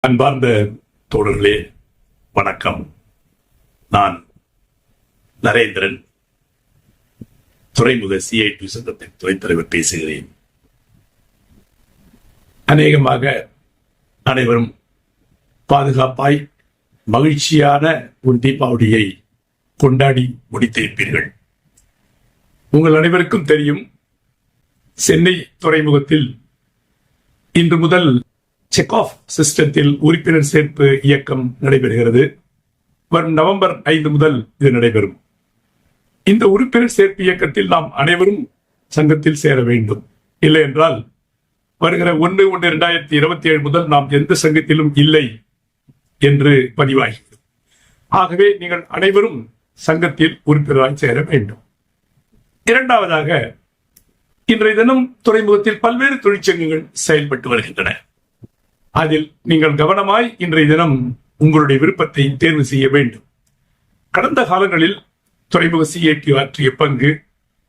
அன்பார்ந்த தோழர்களே வணக்கம். நான் நரேந்திரன் துறைமுக சிஐடி சங்கத்தின் துணைத் தலைவர் பேசுகிறேன். அநேகமாக அனைவரும் பாதுகாப்பாய் மகிழ்ச்சியான ஒரு தீபாவளியை கொண்டாடி முடித்திருப்பீர்கள். உங்கள் அனைவருக்கும் தெரியும் சென்னை துறைமுகத்தில் இன்று முதல் செக் ஆஃப் சிஸ்டத்தில் உறுப்பினர் சேர்ப்பு இயக்கம் நடைபெறுகிறது. வரும் நவம்பர் ஐந்து முதல் இது நடைபெறும். இந்த உறுப்பினர் சேர்ப்பு இயக்கத்தில் நாம் அனைவரும் சங்கத்தில் சேர வேண்டும். இல்லை என்றால் வருகிற ஒன்று ஒன்று இரண்டாயிரத்தி இருபத்தி ஏழு முதல் நாம் எந்த சங்கத்திலும் இல்லை என்று பதிவாகி ஆகவே நீங்கள் அனைவரும் சங்கத்தில் உறுப்பினராய் சேர வேண்டும். இரண்டாவதாக இன்றைய தினம் துறைமுகத்தில் பல்வேறு தொழிற்சங்கங்கள் செயல்பட்டு வருகின்றன. அதில் நீங்கள் கவனமாய் இன்றைய தினம் உங்களுடைய விருப்பத்தை தேர்வு செய்ய வேண்டும். கடந்த காலங்களில் துறைமுக சிஐடி ஆற்றிய பங்கு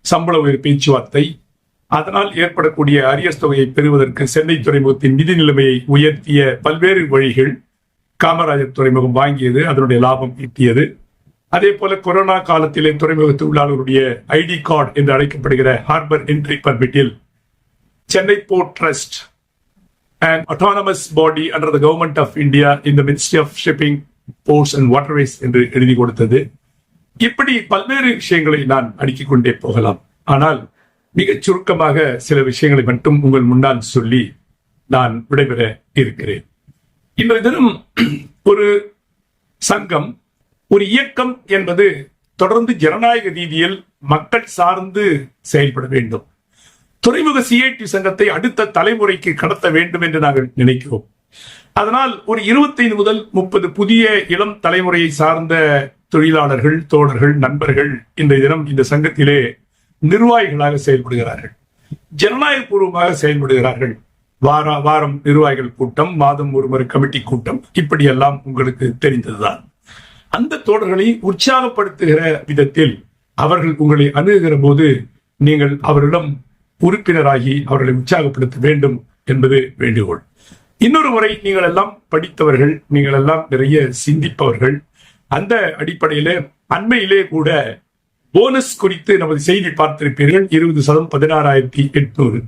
சம்பள உயர் பேச்சுவார்த்தை அதனால் ஏற்படக்கூடிய அரியஸ் தொகையை பெறுவதற்கு சென்னை துறைமுகத்தின் நிதி நிலைமையை உயர்த்திய பல்வேறு வழிகள் காமராஜர் துறைமுகம் வாங்கியது அதனுடைய லாபம் ஈட்டியது. அதே போல கொரோனா காலத்திலே துறைமுக தொழிலாளருடைய ஐடி கார்டு என்று அழைக்கப்படுகிற harbour entry பர்மிட்டில் Chennai port trust an autonomous body under the government of India in the Ministry of Shipping, Ports and Waterways என்று எழுதி கொடுத்தது. இப்படி பல்வேறு விஷயங்களை நான் அடுக்கிக் கொண்டே போகலாம். ஆனால் மிகச் சுருக்கமாக சில விஷயங்களை மட்டும் உங்கள் முன்னால் சொல்லி நான் விடைபெற இருக்கிறேன். இன்றைய தினம் ஒரு சங்கம் ஒரு இயக்கம் என்பது தொடர்ந்து ஜனநாயக ரீதியில் மக்கள் சார்ந்து செயல்பட வேண்டும். துறைமுக சிஐடி சங்கத்தை அடுத்த தலைமுறைக்கு கடத்த வேண்டும் என்று நாங்கள் நினைக்கிறோம். அதனால் ஒரு 25 முதல் முப்பது புதிய இளம் தலைமுறையை சார்ந்த தொழிலாளர்கள் தோழர்கள் நண்பர்கள் இந்த தினம் இந்த சங்கத்திலே நிர்வாகிகளாக செயல்படுகிறார்கள். ஜனநாயக பூர்வமாக செயல்படுகிறார்கள். வார வாரம் நிர்வாகிகள் கூட்டம் மாதம் ஒரு முறை கமிட்டி கூட்டம் இப்படியெல்லாம் உங்களுக்கு தெரிந்ததுதான். அந்த தோழர்களை உற்சாகப்படுத்துகிற விதத்தில் அவர்கள் உங்களை அணுகுகிற போது நீங்கள் அவரிடம் உறுப்பினராகி அவர்களை உற்சாகப்படுத்த வேண்டும் என்பது வேண்டுகோள். இன்னொரு முறை நீங்கள் எல்லாம் படித்தவர்கள் நீங்கள் எல்லாம் நிறைய சிந்திப்பவர்கள் அந்த அடிப்படையில அண்மையிலே கூட போனஸ் குறித்து நமது செய்தி பார்த்திருப்பீர்கள். இருபது சதம் பதினாறாயிரத்தி எட்நூறு.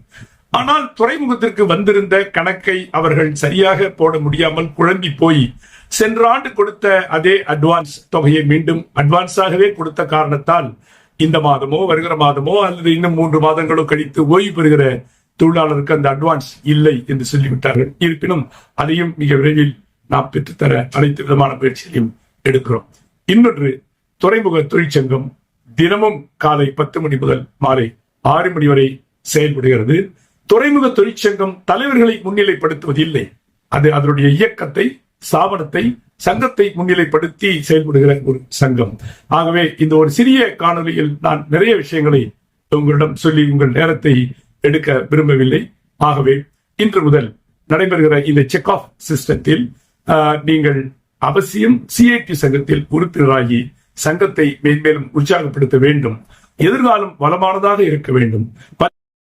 ஆனால் துறைமுகத்திற்கு வந்திருந்த கணக்கை அவர்கள் சரியாக போட முடியாமல் குழம்பி போய் சென்ற ஆண்டு கொடுத்த அதே அட்வான்ஸ் தொகையை மீண்டும் அட்வான்ஸாகவே கொடுத்த காரணத்தால் இந்த மாதமோ வருகிற மாதமோ அல்லது இன்னும் மூன்று மாதங்களோ கழித்து ஓய்வு பெறுகிற தொழிலாளருக்கு அந்த அட்வான்ஸ் இல்லை என்று சொல்லிவிட்டார்கள். இருப்பினும் அதையும் மிக விரைவில் நாம் பெற்றுத்தர அனைத்து விதமான முயற்சிகளையும் எடுக்கிறோம். இன்னொன்று துறைமுக தொழிற்சங்கம் தினமும் காலை பத்து மணி முதல் மாலை ஆறு மணி வரை செயல்படுகிறது. துறைமுக தொழிற்சங்கம் தலைவர்களை முன்னிலைப்படுத்துவதில்லை. அது அதனுடைய இயக்கத்தை ஸ்தாபனத்தை சங்கத்தை முன்னிலைப்படுத்தி செயல்படுகிற ஒரு சங்கம். ஆகவே இந்த ஒரு சிறிய காணொலியில் நான் நிறைய விஷயங்களை உங்களிடம் சொல்லி உங்கள் நேரத்தை எடுக்க விரும்பவில்லை. ஆகவே இன்று முதல் நடைபெறுகிற இந்த செக் ஆஃப் சிஸ்டத்தில் நீங்கள் அவசியம் சிஐடி சங்கத்தில் உறுப்பினராகி சங்கத்தை மேன்மேலும் உற்சாகப்படுத்த வேண்டும். எதிர்காலம் வளமானதாக இருக்க வேண்டும்.